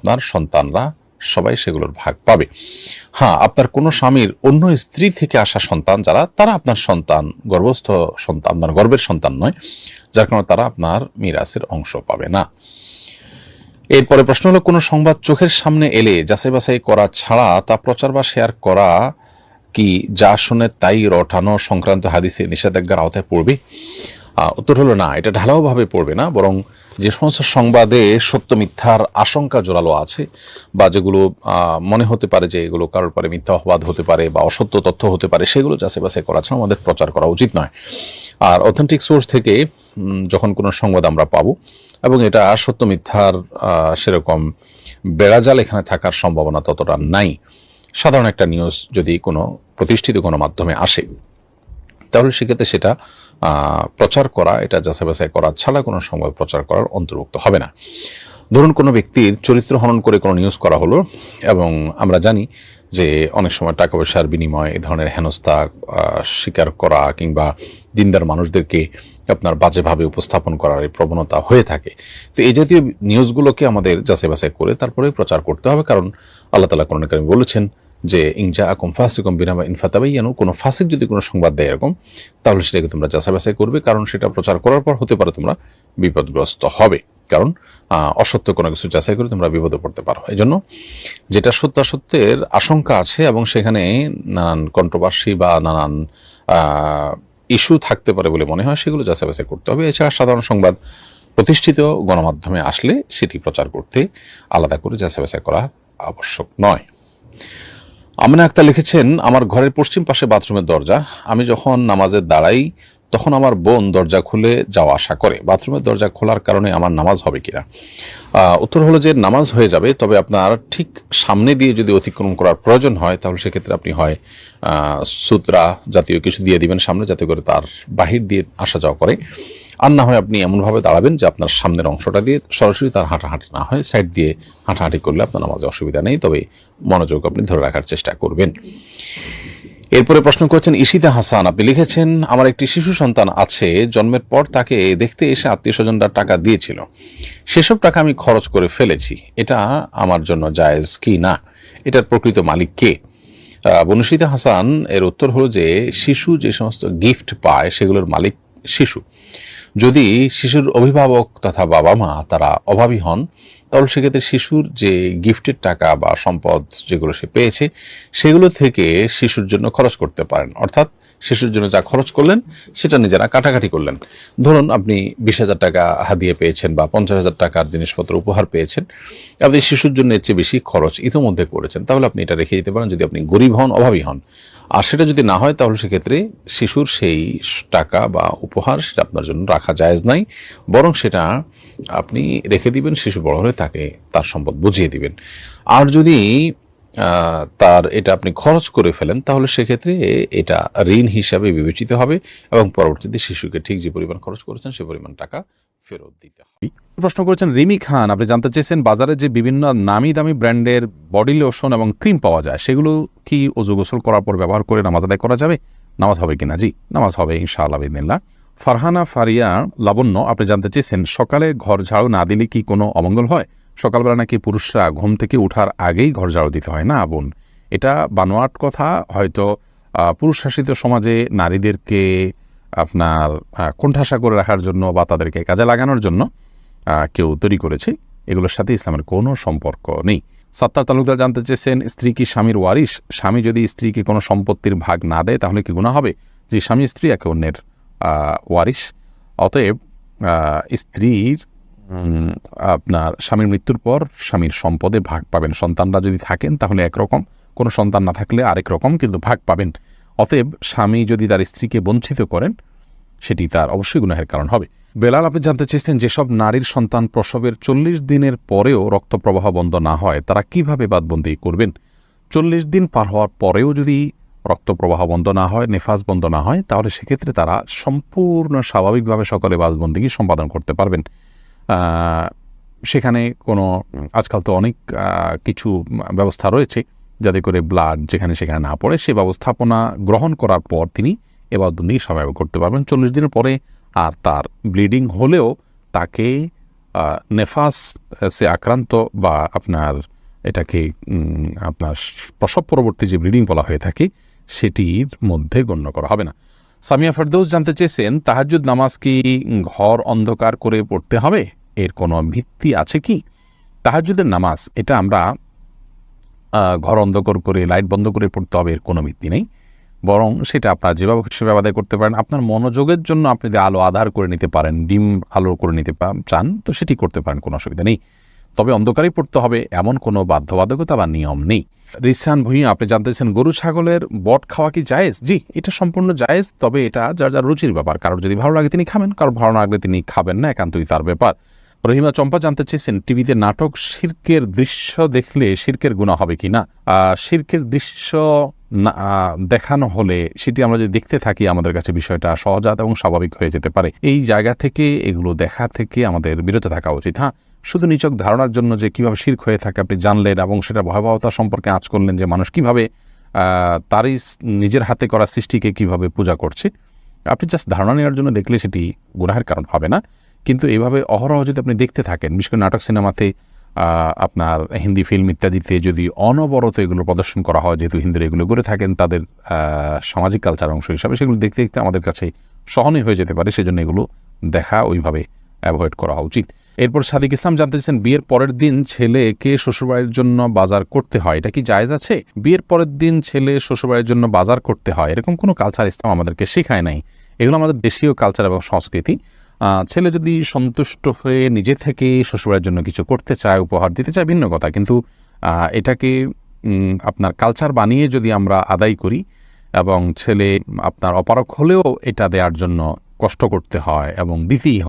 আপনার সন্তানরা সবাই সেগুলোর ভাগ পাবে। হ্যাঁ আপনার কোনো স্বামীর অন্য স্ত্রী থেকে আসা সন্তান যারা, তারা আপনার সন্তান, গর্ভস্থ সন্তান, আপনার গর্ভের সন্তান নয়, যার কারণে তারা আপনার মিরাসের অংশ পাবে না। এরপরে প্রশ্ন হলো, কোনো সংবাদ চোখের সামনে এলে যাচাই বাছাই করা ছাড়া তা প্রচার বা শেয়ার করা কি যা শুনে তাই রটানো সংক্রান্ত হাদিসে নিষেধাজ্ঞার আওতায় পড়বে? উত্তর হলো না, এটা ঢালাওভাবে পড়বে না, বরং যে সমস্ত সংবাদে সত্য, মিথ্যার আশঙ্কা জোরালো আছে বা যেগুলো মনে হতে পারে যে এগুলো কারোর পরে মিথ্যা অপবাদ হতে পারে বা অসত্য তথ্য হতে পারে, সেগুলো যাচাই বাছাই করা ছাড়া আমাদের প্রচার করা উচিত নয়। আর অথেন্টিক সোর্স থেকে যখন কোনো সংবাদ আমরা পাবো এবং এটা সত্য, মিথ্যার সেরকম বেড়াজাল এখানে থাকার সম্ভাবনা ততটা নাই। সাধারণ একটা নিউজ যদি কোনো প্রতিষ্ঠিত কোনো মাধ্যমে আসে, তাহলে সেক্ষেত্রে সেটা প্রচার করা, এটা যাচাই বাছাই করা ছাড়া কোনো সংবাদ প্রচার করার অন্তর্ভুক্ত হবে না। ধরুন, কোনো ব্যক্তির চরিত্র হনন করে কোনো নিউজ করা হলো এবং আমরা জানি যে অনেক সময় টাকা পয়সার বিনিময়ে এ ধরনের হেনস্থা স্বীকার করা কিংবা দিনদার মানুষদেরকে আপনার বাজেভাবে উপস্থাপন করার এই প্রবণতা হয়ে থাকে। তো এই জাতীয় নিউজগুলোকে আমাদের যাচাই বাছাই করে তারপরে প্রচার করতে হবে কারণ আল্লাহ তালা কোরআন কারিমে বলেছেন যে ইংজা আকম ফাসিকম বিনামা ইনফাতাবাইয়ানু কোনো ফাসিক যদি কোনো সংবাদ দেয় এরকম, তাহলে সেটাকে তোমরা যাচাই বাছাই করবে, কারণ সেটা প্রচার করার পর হতে পারে তোমরা বিপদগ্রস্ত হবে। কারণ অসত্য কোনো কিছু যাচাই করে তোমরা বিপদে পড়তে পারো। এই জন্য যেটা সত্যাসত্যের আশঙ্কা আছে এবং সেখানে নানান কন্ট্রোভার্সি বা নানান ইস্যু থাকতে পারে বলে মনে হয়, সেগুলো যাচাই বাছাই করতে হবে। এছাড়া সাধারণ সংবাদ প্রতিষ্ঠিত গণমাধ্যমে আসলে সেটি প্রচার করতে আলাদা করে যাচাই বাছাই করা আবশ্যক নয়। আমিনা আক্তার লিখেছেন, আমার ঘরের পশ্চিম পাশে বাথরুমের দরজা। আমি যখন নামাজের দাঁড়াই, তখন আমার বোন দরজা খুলে যাওয়া আশা করে। বাথরুমের দরজা খোলার কারণে আমার নামাজ হবে কিনা? উত্তর হলো যে নামাজ হয়ে যাবে, তবে আপনার ঠিক সামনে দিয়ে যদি অতিক্রম করার প্রয়োজন হয়, তাহলে সেক্ষেত্রে আপনি হয় সুতরা জাতীয় কিছু দিয়ে দিবেন সামনে, যাতে করে তার বাহির দিয়ে আসা যাওয়া করে। আর না হয় আপনি এমনভাবে দাঁড়াবেন যে আপনার সামনের অংশটা দিয়ে সরাসরি তার হাঁটাহাঁটি না হয় সাইড দিয়ে হাঁটাহাঁটি করলে আপনার নামাজে অসুবিধা নেই তবে মনোযোগ আপনি ধরে রাখার চেষ্টা করবেন। এরপরে প্রশ্ন করছেন ইশিতা হাসান আপনি লিখেছেন আমার একটি শিশু সন্তান আছে জন্মের পর তাকে দেখতে এসে আত্মীয় স্বজনরা টাকা দিয়েছিল। সেসব টাকা আমি খরচ করে ফেলেছি। এটা আমার জন্য জায়েজ কি না? এটার প্রকৃত মালিক কে? আহ, বনুশিতা হাসান এর উত্তর হলো যে শিশু যে সমস্ত গিফট পায় সেগুলোর মালিক শিশু। যদি শিশুর অভিভাবক তথা বাবা মা তারা অভাবী হন, তাহলে সেক্ষেত্রে শিশুর যে গিফটের টাকা বা সম্পদ যেগুলো সে পেয়েছে, সেগুলো থেকে শিশুর জন্য খরচ করতে পারেন। অর্থাৎ শিশুর জন্য যা খরচ করলেন, সেটা নিজেরা কাটাকাটি করলেন। ধরুন, আপনি বিশ হাজার টাকা হাদিয়ে পেয়েছেন বা পঞ্চাশ হাজার টাকার জিনিসপত্র উপহার পেয়েছেন, আপনি শিশুর জন্য এর চেয়ে বেশি খরচ ইতিমধ্যে করেছেন, তাহলে আপনি এটা রেখে দিতে পারেন যদি আপনি গরিব হন, অভাবী হন। আর সেটা যদি না হয়, তাহলে সেক্ষেত্রে শিশুর সেই টাকা বা উপহার সেটা আপনার জন্য রাখা জায়েজ নাই, বরং সেটা আপনি রেখে দিবেন, শিশু বড় হলে তাকে তার সম্পদ বুঝিয়ে দিবেন। আর যদি তার এটা আপনি খরচ করে ফেলেন, তাহলে সেক্ষেত্রে এটা ঋণ হিসাবে বিবেচিত হবে এবং পরবর্তীতে শিশুকে ঠিক যে পরিমাণ খরচ করেছেন সে পরিমাণ টাকা ফেরত দিতে হবে। প্রশ্ন করেছেন, রিমি খান, আপনি জানতে চেয়েছেন বাজারে যে বিভিন্ন নামি দামি ব্র্যান্ডের বডি লোশন এবং ক্রিম পাওয়া যায়, সেগুলো কি অজু গোসল করার পর ব্যবহার করে নামাজ আদায় করা যাবে? নামাজ হবে কিনা? জি, নামাজ হবে ইনশাআল্লাহ বিদিনিল্লাহ ফারহানা ফারিয়া, লাবণ্য, আপনি জানতে চেয়েছেন সকালে ঘর ঝাড়ু না দিলে কি কোনো অমঙ্গল হয়? সকালবেলা নাকি পুরুষরা ঘুম থেকে ওঠার আগেই ঘর ঝাড়ু দিতে হয়। না, বোন, এটা বানোয়াট কথা। হয়তো পুরুষ শাসিত সমাজে নারীদেরকে আপনার কোণঠাসা করে রাখার জন্য বা তাদেরকে কাজে লাগানোর জন্য কেউ তৈরি করেছে। এগুলোর সাথে ইসলামের কোনো সম্পর্ক নেই। সত্তার তালুকদার জানতে চেয়েছেন, স্ত্রী কি স্বামীর ওয়ারিশ? স্বামী যদি স্ত্রীকে কোনো সম্পত্তির ভাগ না দেয়, তাহলে কি গুণা হবে? যে স্বামী স্ত্রী, একে অন্যের ওয়ারিশ। অতএব স্ত্রীর আপনার স্বামীর মৃত্যুর পর স্বামীর সম্পদে ভাগ পাবেন। সন্তানরা যদি থাকেন, তাহলে একরকম। কোনো সন্তান না থাকলে আরেক রকম, কিন্তু ভাগ পাবেন। অতএব স্বামী যদি তার স্ত্রীকে বঞ্চিত করেন, সেটি তার অবশ্যই গুনাহের কারণ হবে। বেলাল, আপনি জানতে চেয়েছেন যেসব নারীর সন্তান প্রসবের চল্লিশ দিনের পরেও রক্তপ্রবাহ বন্ধ না হয়, তারা কীভাবে বাদবন্দি করবেন? চল্লিশ দিন পার হওয়ার পরেও যদি রক্তপ্রবাহ বন্ধ না হয়, নেফাজ বন্ধ না হয়, তাহলে সেক্ষেত্রে তারা সম্পূর্ণ স্বাভাবিকভাবে সকলে বাদবন্দিকে সম্পাদন করতে পারবেন। সেখানে কোনো, আজকাল তো অনেক কিছু ব্যবস্থা রয়েছে যাতে করে ব্লাড যেখানে সেখানে না পড়ে, সে ব্যবস্থাপনা গ্রহণ করার পর তিনি এবাদবন্দি স্বাভাবিক করতে পারবেন। চল্লিশ দিনের পরে আর তার ব্লিডিং হলেও তাকে নেফাস সে আক্রান্ত বা আপনার এটাকে আপনার প্রসব পরবর্তী যে ব্লিডিং বলা হয়ে থাকে, সেটির মধ্যে গণ্য করা হবে না। সামিয়া ফেরদৌস জানতে চেয়েছেন, তাহাজ্জুদ নামাজ কি ঘর অন্ধকার করে পড়তে হবে? এর কোনো ভিত্তি আছে কি? তাহাজ্জুদের নামাজ, এটা আমরা ঘর অন্ধকার করে, লাইট বন্ধ করে পড়তে হবে, এর কোনো ভিত্তি নেই। বরং সেটা আপনার যেভাবে সেভাবে আদায় করতে পারেন, আপনার মনোযোগের জন্য আপনি যদি আলো আধার করে নিতে পারেন, ডিম আলো করে নিতে চান, তো সেটি করতে পারেন, কোনো অসুবিধা নেই। তবে অন্ধকারেই পড়তে হবে, এমন কোনো বাধ্যবাধকতা বা নিয়ম নেই। রিসান ভুঁইয়া আপনি জানতেছেন গরু ছাগলের বট খাওয়া কি জায়েজ? জি, এটা সম্পূর্ণ জায়েজ, তবে এটা যার যার রুচির ব্যাপার। কারোর যদি ভালো লাগে তিনি খাবেন, কারোর ভালো না লাগলে তিনি খাবেন না, একান্তই তার ব্যাপার। রহিমা চম্পা জানতে চেয়েছেন, টিভিতে নাটক শির্কের দৃশ্য দেখলে শির্কের গুণা হবে কি না? শির্কের দৃশ্য দেখানো হলে সেটি আমরা যদি দেখতে থাকি, আমাদের কাছে বিষয়টা সহজাত এবং স্বাভাবিক হয়ে যেতে পারে। এই জায়গা থেকে, এগুলো দেখা থেকে আমাদের বিরত থাকা উচিত। হ্যাঁ শুধু নিচক ধারণার জন্য যে কীভাবে শির্ক হয়ে থাকে আপনি জানলেন এবং সেটা ভয়াবহতা সম্পর্কে আঁচ করলেন যে মানুষ কীভাবে তারই নিজের হাতে করা সৃষ্টিকে কীভাবে পূজা করছে, আপনি জাস্ট ধারণা নেওয়ার জন্য দেখলে সেটি গুনাহের কারণ হবে না। কিন্তু এইভাবে অহরহ যদি আপনি দেখতে থাকেন, বিশেষ করে নাটক সিনেমাতে আপনার হিন্দি ফিল্ম ইত্যাদিতে যদি অনবরত এগুলো প্রদর্শন করা হয়, যেহেতু হিন্দুরা এগুলো করে থাকেন, তাদের সামাজিক কালচার অংশ হিসাবে সেগুলো দেখতে দেখতে আমাদের কাছে সহনীয় হয়ে যেতে পারে। সেজন্য এগুলো দেখা ওইভাবে অ্যাভয়েড করা উচিত। এরপর সাদিক ইসলাম জানতে চাইছেন, বিয়ের পরের দিন ছেলেকে শ্বশুরবাড়ির জন্য বাজার করতে হয়? এটা কি জায়জ আছে? বিয়ের পরের দিন ছেলে শ্বশুরবাড়ির জন্য বাজার করতে হয়? এরকম কোনো কালচার ইসলাম আমাদেরকে শেখায় নাই। এগুলো আমাদের দেশীয় কালচার এবং সংস্কৃতি। ছেলে যদি সন্তুষ্ট হয়ে নিজে থেকে শ্বশুরের জন্য কিছু করতে চায়, উপহার দিতে চায়, ভিন্ন কথা। কিন্তু এটাকে আপনার কালচার বানিয়ে যদি আমরা আদায় করি এবং ছেলে আপনার অপারক হলেও এটা দেওয়ার জন্য কষ্ট করতে হয় এবং দিতেই হয়।